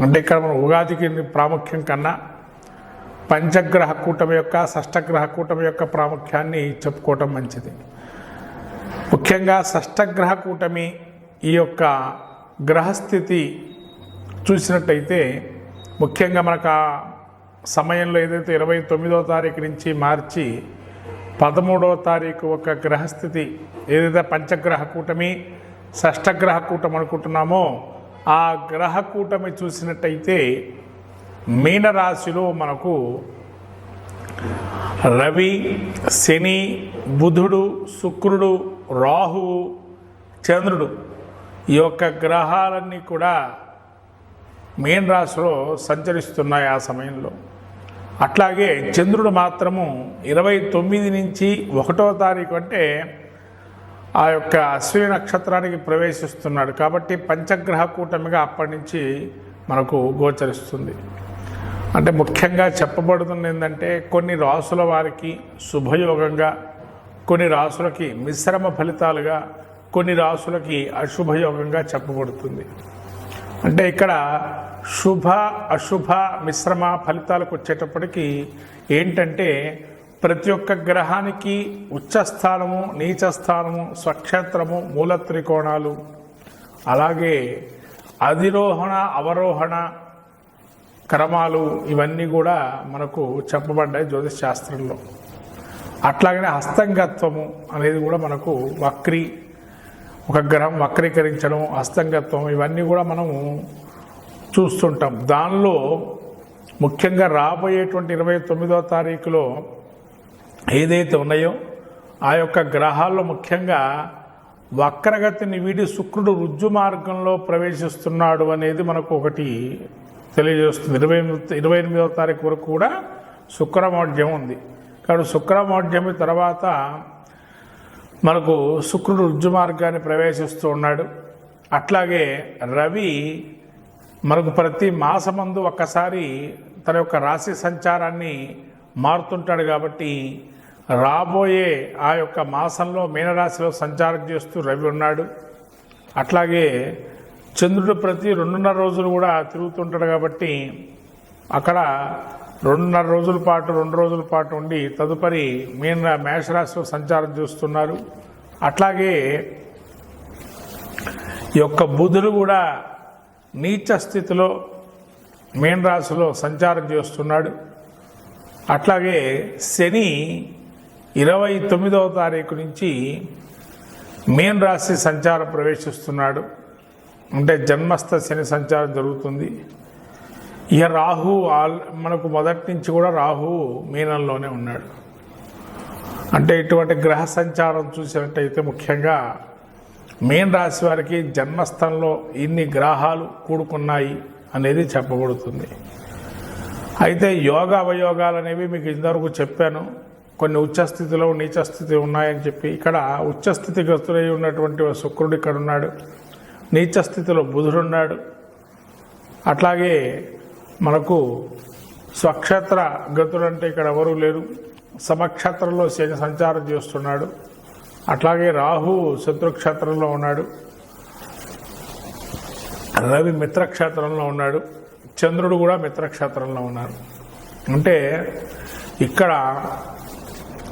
అంటే ఇక్కడ మనం ఉగాదికి ప్రాముఖ్యం కన్నా పంచగ్రహ కూటమి యొక్క షష్టగ్రహ కూటమి యొక్క ప్రాముఖ్యాన్ని చెప్పుకోవటం మంచిది. ముఖ్యంగా షష్టగ్రహ కూటమి ఈ యొక్క గ్రహస్థితి చూసినట్టయితే ముఖ్యంగా మనకు ఆ సమయంలో ఏదైతే ఇరవై తొమ్మిదో తారీఖు నుంచి మార్చి పదమూడవ తారీఖు ఒక గ్రహస్థితి ఏదైతే పంచగ్రహ కూటమి షష్టగ్రహ కూటమి అనుకుంటున్నామో ఆ గ్రహ కూటమి చూసినట్టయితే మీనరాశిలో మనకు రవి శని బుధుడు శుక్రుడు రాహువు చంద్రుడు ఈ యొక్క గ్రహాలన్నీ కూడా మీన రాశిలో సంచరిస్తున్నాయి ఆ సమయంలో. అట్లాగే చంద్రుడు మాత్రము ఇరవై తొమ్మిది నుంచి ఒకటో తారీఖు అంటే ఆ యొక్క అశ్విని నక్షత్రానికి ప్రవేశిస్తున్నాడు కాబట్టి పంచగ్రహ కూటమిగా అప్పటి నుంచి మనకు గోచరిస్తుంది. అంటే ముఖ్యంగా చెప్పబడుతుంది ఏంటంటే కొన్ని రాసుల వారికి శుభయోగంగా కొన్ని రాసులకి మిశ్రమ ఫలితాలుగా కొన్ని రాసులకి అశుభయోగంగా చెప్పబడుతుంది. అంటే ఇక్కడ శుభ అశుభ మిశ్రమ ఫలితాలకు వచ్చేటప్పటికి ఏంటంటే ప్రతి ఒక్క గ్రహానికి ఉచ్చస్థానము నీచస్థానము స్వక్షేత్రము మూల త్రికోణాలు అలాగే అధిరోహణ అవరోహణ క్రమాలు ఇవన్నీ కూడా మనకు చెప్పబడ్డాయి జ్యోతిష్ శాస్త్రంలో. అట్లాగనే హస్తంగత్వము అనేది కూడా మనకు వక్రీ ఒక గ్రహం వక్రీకరించడం హస్తంగత్వం ఇవన్నీ కూడా మనము చూస్తుంటాం. దానిలో ముఖ్యంగా రాబోయేటువంటి ఇరవై తొమ్మిదో తారీఖులో ఏదైతే ఉన్నాయో ఆ యొక్క గ్రహాల్లో ముఖ్యంగా వక్రగతిని వీడి శుక్రుడు రుజ్జు మార్గంలో ప్రవేశిస్తున్నాడు అనేది మనకు ఒకటి తెలియజేస్తుంది. ఇరవై ఎనిమిది ఇరవై ఎనిమిదవ తారీఖు వరకు కూడా శుక్రమౌఢ్యం ఉంది. కాబట్టి శుక్రమౌఢ్యమి తర్వాత మనకు శుక్రుడు రుజ్జు మార్గాన్ని ప్రవేశిస్తూ ఉన్నాడు. అట్లాగే రవి మనకు ప్రతి మాసమందు ఒక్కసారి తన యొక్క రాశి సంచారాన్ని మారుతుంటాడు కాబట్టి రాబోయే ఆ యొక్క మాసంలో మీనరాశిలో సంచారం చేస్తూ రవి ఉన్నాడు. అట్లాగే చంద్రుడు ప్రతి రెండున్నర రోజులు కూడా తిరుగుతుంటాడు కాబట్టి అక్కడ రెండున్నర రోజుల పాటు రెండు రోజుల పాటు ఉండి తదుపరి మీన మేషరాశిలో సంచారం చేస్తున్నారు. అట్లాగే ఈ యొక్క బుధుడు కూడా నీచ స్థితిలో మీన రాశిలో సంచారం చేస్తున్నాడు. అట్లాగే శని ఇరవై తొమ్మిదవ తారీఖు నుంచి మీన రాశి సంచారం ప్రవేశిస్తున్నాడు. అంటే జన్మస్థ శని సంచారం జరుగుతుంది. ఇక రాహు ఆల్ మనకు మొదటి నుంచి కూడా రాహు మీనంలోనే ఉన్నాడు. అంటే ఇటువంటి గ్రహ సంచారం చూసినట్టయితే ముఖ్యంగా మీన రాశి వారికి జన్మస్థంలో ఇన్ని గ్రహాలు కూడుకున్నాయి అనేది చెప్పబడుతుంది. అయితే యోగ అవయోగాలు అనేవి మీకు ఇంతవరకు చెప్పాను. కొన్ని ఉచ్చస్థితిలో నీచస్థితి ఉన్నాయని చెప్పి ఇక్కడ ఉచ్చస్థితి గతులై ఉన్నటువంటి శుక్రుడు ఇక్కడ ఉన్నాడు. నీచస్థితిలో బుధుడున్నాడు అట్లాగే మనకు స్వక్షేత్ర గతుడు అంటే ఇక్కడ ఎవరూ లేరు. సమక్షేత్రంలో శని సంచారం చేస్తున్నాడు. అట్లాగే రాహు శత్రుక్షేత్రంలో ఉన్నాడు. రవి మిత్రక్షేత్రంలో ఉన్నాడు. చంద్రుడు కూడా మిత్రక్షేత్రంలో ఉన్నారు అంటే ఇక్కడ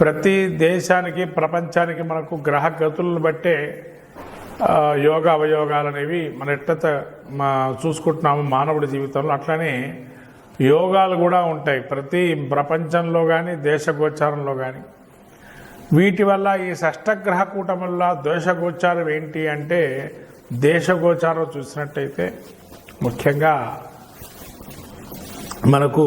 ప్రతి దేశానికి ప్రపంచానికి మనకు గ్రహ గతులను బట్టే యోగ అవయోగాలు అనేవి మన ఎట్ట మా చూసుకుంటున్నాము మానవుడి జీవితంలో. అట్లనే యోగాలు కూడా ఉంటాయి. ప్రతి ప్రపంచంలో కానీ దేశగోచారంలో కానీ వీటి వల్ల ఈ షష్టగ్రహ కూటం వల్ల దోషగోచారం ఏంటి అంటే దేశగోచారం చూసినట్టయితే ముఖ్యంగా మనకు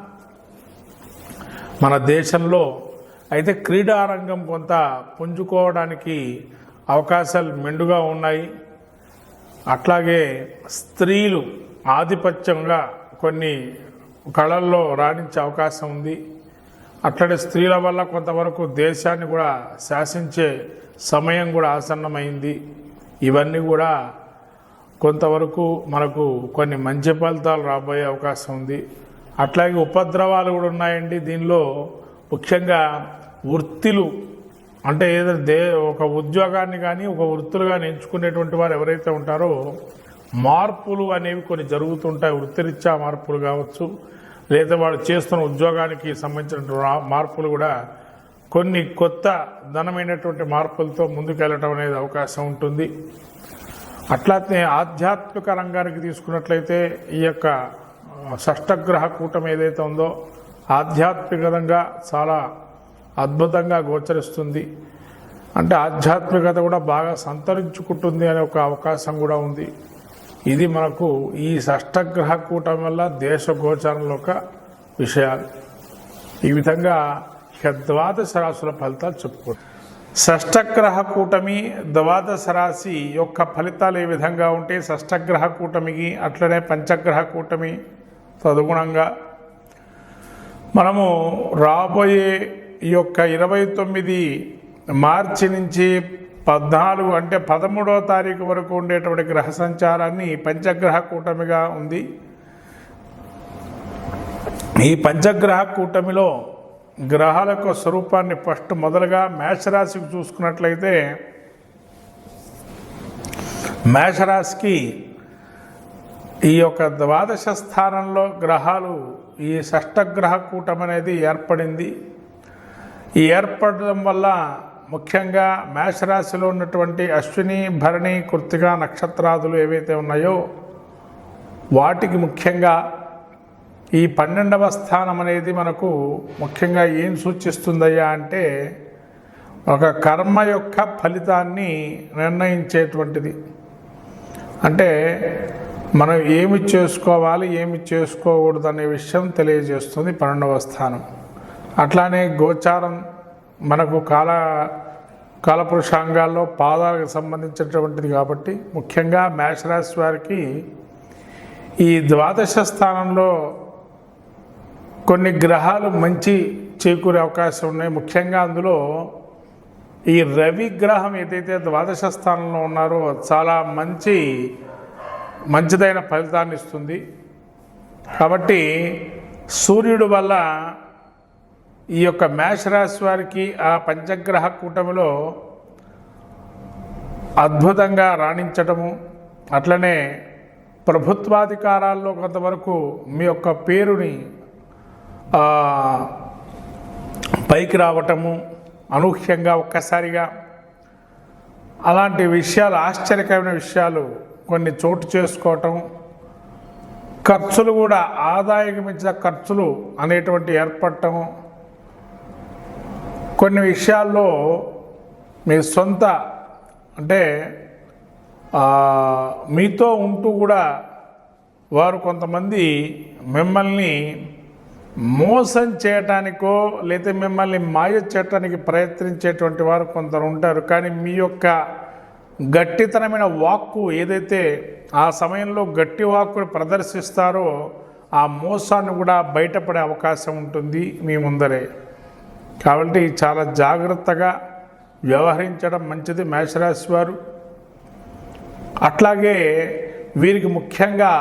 మన దేశంలో అయితే క్రీడారంగం కొంత పుంజుకోవడానికి అవకాశాలు మెండుగా ఉన్నాయి. అట్లాగే స్త్రీలు ఆధిపత్యంగా కొన్ని కళల్లో రాణించే అవకాశం ఉంది. అట్లాగే స్త్రీల వల్ల కొంతవరకు దేశాన్ని కూడా శాసించే సమయం కూడా ఆసన్నమైంది. ఇవన్నీ కూడా కొంతవరకు మనకు కొన్ని మంచి ఫలితాలు రాబోయే అవకాశం ఉంది. అట్లాగే ఉపద్రవాలు కూడా ఉన్నాయండి. దీనిలో ముఖ్యంగా వృత్తిలు అంటే ఏదైనా దే ఒక ఉద్యోగాన్ని కానీ ఒక వృత్తులు కానీ ఎంచుకునేటువంటి వారు ఎవరైతే ఉంటారో మార్పులు అనేవి కొన్ని జరుగుతుంటాయి. వృత్తిరీత్యా మార్పులు కావచ్చు లేదా వాడు చేస్తున్న ఉద్యోగానికి సంబంధించిన మార్పులు కూడా కొన్ని కొత్త ధనమైనటువంటి మార్పులతో ముందుకెళ్ళటం అనేది అవకాశం ఉంటుంది. అట్లానే ఆధ్యాత్మిక రంగానికి తీసుకున్నట్లయితే ఈ యొక్క షష్టగ్రహ కూటమి ఏదైతే ఉందో ఆధ్యాత్మికంగా చాలా అద్భుతంగా గోచరిస్తుంది. అంటే ఆధ్యాత్మికత కూడా బాగా సంతరించుకుంటుంది అనే ఒక అవకాశం కూడా ఉంది. ఇది మనకు ఈ షష్టగ్రహ కూటం వల్ల దేశ గోచారంలో ఒక విషయాలు. ఈ విధంగా ఇక ద్వాదశ రాశుల ఫలితాలు చెప్పుకోండి షష్టగ్రహ కూటమి ద్వాదశ రాశి యొక్క ఫలితాలు ఏ విధంగా ఉంటే షష్టగ్రహ కూటమికి అట్లనే పంచగ్రహ కూటమి తదుగుణంగా మనము రాబోయే ఈ యొక్క ఇరవై తొమ్మిది మార్చి నుంచి పద్నాలుగు అంటే పదమూడవ తారీఖు వరకు ఉండేటువంటి గ్రహ సంచారాన్ని పంచగ్రహ కూటమిగా ఉంది. ఈ పంచగ్రహ కూటమిలో గ్రహాల యొక్క స్వరూపాన్ని ఫస్ట్ మొదలుగా మేషరాశికి చూసుకున్నట్లయితే మేషరాశికి ఈ యొక్క ద్వాదశ స్థానంలో గ్రహాలు ఈ షష్టగ్రహ కూటం అనేది ఏర్పడింది. ఈ ఏర్పడడం వల్ల ముఖ్యంగా మేషరాశిలో ఉన్నటువంటి అశ్విని భరణి కృతిక నక్షత్రాదులు ఏవైతే ఉన్నాయో వాటికి ముఖ్యంగా ఈ పన్నెండవ స్థానం అనేది మనకు ముఖ్యంగా ఏం సూచిస్తుందయ్యా అంటే ఒక కర్మ యొక్క ఫలితాన్ని నిర్ణయించేటువంటిది. అంటే మనం ఏమి చేసుకోవాలి ఏమి చేసుకోకూడదు అనే విషయం తెలియజేస్తుంది పన్నెండవ స్థానం. అట్లానే గోచారం మనకు కాల కాలపురుషాంగాల్లో పాదాలకు సంబంధించినటువంటిది కాబట్టి ముఖ్యంగా మేషరాశి వారికి ఈ ద్వాదశ స్థానంలో కొన్ని గ్రహాలు మంచి చేకూరే అవకాశం ఉన్నాయి. ముఖ్యంగా అందులో ఈ రవి గ్రహం ఏదైతే ద్వాదశ స్థానంలో ఉన్నారో చాలా మంచి మంచిదైన ఫలితాన్ని ఇస్తుంది. కాబట్టి సూర్యుడు వల్ల ఈ యొక్క మేషరాశి వారికి ఆ పంచగ్రహ కూటమిలో అద్భుతంగా రాణించటము అట్లనే ప్రభుత్వాధికారాల్లో కొంతవరకు మీ యొక్క పేరుని పైకి రావటము అనూహ్యంగా ఒక్కసారిగా అలాంటి విషయాలు ఆశ్చర్యకరమైన విషయాలు కొన్ని చోటు చేసుకోవటం ఖర్చులు కూడా ఆదాయానికి మించిన ఖర్చులు అనేటువంటి ఏర్పడటం. కొన్ని విషయాల్లో మీ సొంత అంటే మీతో ఉంటూ కూడా వారు కొంతమంది మిమ్మల్ని మోసం చేయటానికో లేదా మిమ్మల్ని మాయ చేయటానికి ప్రయత్నించేటువంటి వారు కొందరు ఉంటారు. కానీ మీ యొక్క గట్టితనమైన వాక్కు ఏదైతే ఆ సమయంలో గట్టి వాక్కుని ప్రదర్శిస్తారో ఆ మోసాన్ని కూడా బయటపడే అవకాశం ఉంటుంది మీ ముందరే. కాబట్టి చాలా జాగ్రత్తగా వ్యవహరించడం మంచిది మేషరాశి వారు. అట్లాగే వీరికి ముఖ్యంగా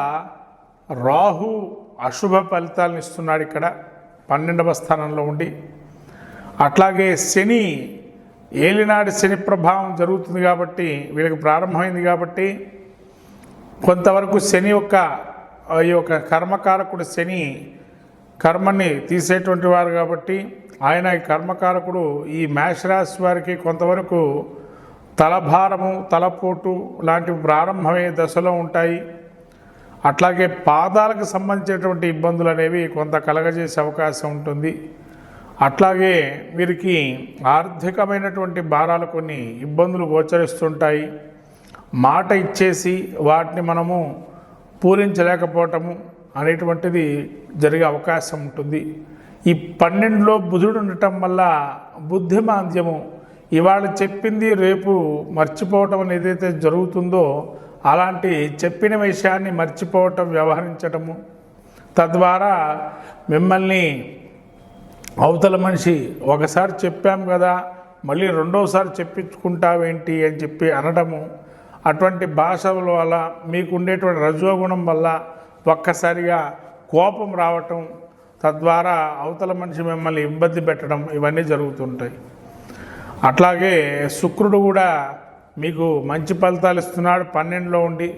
రాహు అశుభ ఫలితాలను ఇస్తున్నాడు ఇక్కడ. పన్నెండవ స్థానంలో ఉండి. అట్లాగే శని ఏలినాటి శని ప్రభావం జరుగుతుంది కాబట్టి వీళ్ళకి ప్రారంభమైంది కాబట్టి కొంతవరకు శని యొక్క ఈ యొక్క కర్మకారకుడు శని కర్మని తీసేటువంటి వారు కాబట్టి ఆయన ఈ కర్మకారకుడు ఈ మేషరాశి వారికి కొంతవరకు తలభారము తలపోటు లాంటివి ప్రారంభమయ్యే దశలో ఉంటాయి. అట్లాగే పాదాలకు సంబంధించినటువంటి ఇబ్బందులు అనేవి కొంత కలగజేసే అవకాశం ఉంటుంది. అట్లాగే వీరికి ఆర్థికమైనటువంటి భారాలు కొన్ని ఇబ్బందులు గోచరిస్తుంటాయి. మాట ఇచ్చేసి వాటిని మనము పూరించలేకపోవటము అనేటువంటిది జరిగే అవకాశం ఉంటుంది. ఈ పన్నెండులో బుధుడు ఉండటం వల్ల బుద్ధిమాంద్యము ఇవాళ చెప్పింది రేపు మర్చిపోవటం అనేది ఏదైతే జరుగుతుందో అలాంటి చెప్పిన విషయాన్ని మర్చిపోవటం వ్యవహరించటము తద్వారా మిమ్మల్ని అవతల మనిషి ఒకసారి చెప్పాం కదా మళ్ళీ రెండోసారి చెప్పించుకుంటావేంటి అని చెప్పి అనడము అటువంటి భాషల వల్ల మీకు ఉండేటువంటి రజోగుణం వల్ల ఒక్కసారిగా కోపం రావటం తద్వారా అవతల మనిషి మిమ్మల్ని ఇబ్బంది పెట్టడం ఇవన్నీ జరుగుతుంటాయి. అట్లాగే శుక్రుడు కూడా మీకు మంచి ఫలితాలు ఇస్తున్నాడు పన్నెండులో ఉండి.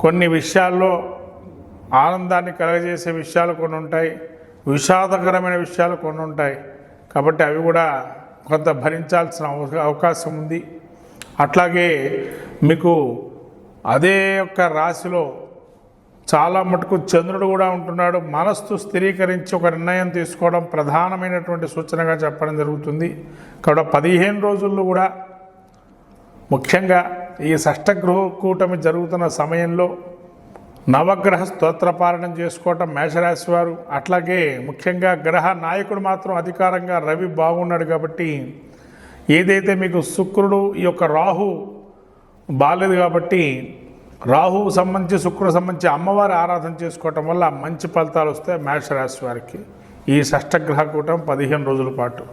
కొన్ని విషయాల్లో ఆనందాన్ని కలగజేసే విషయాలు కొన్ని ఉంటాయి. విషాదకరమైన విషయాలు కొన్ని ఉంటాయి. కాబట్టి అవి కూడా కొంత భరించాల్సిన అవ- అవకాశం ఉంది. అట్లాగే మీకు అదే యొక్క రాశిలో చాలా మటుకు చంద్రుడు కూడా ఉంటున్నాడు. మనస్సు స్థిరీకరించి ఒక నిర్ణయం తీసుకోవడం ప్రధానమైనటువంటి సూచనగా చెప్పడం జరుగుతుంది. కాబట్టి పదిహేను రోజుల్లో కూడా ముఖ్యంగా ఈ షష్టగృహ కూటమి జరుగుతున్న సమయంలో నవగ్రహ స్తోత్రపారణం చేసుకోవటం మేషరాశి వారు. అట్లాగే ముఖ్యంగా గ్రహ నాయకుడు మాత్రం అధికారంగా రవి బాగున్నాడు కాబట్టి ఏదైతే మీకు శుక్రుడు ఈ యొక్క రాహు బాలేదు కాబట్టి రాహువు సంబంధించి శుక్రుడు సంబంధించి అమ్మవారి ఆరాధన చేసుకోవటం వల్ల మంచి ఫలితాలు వస్తాయి మేషరాశి వారికి. ఈ షష్టగ్రహ కూటం పదిహేను రోజుల పాటు.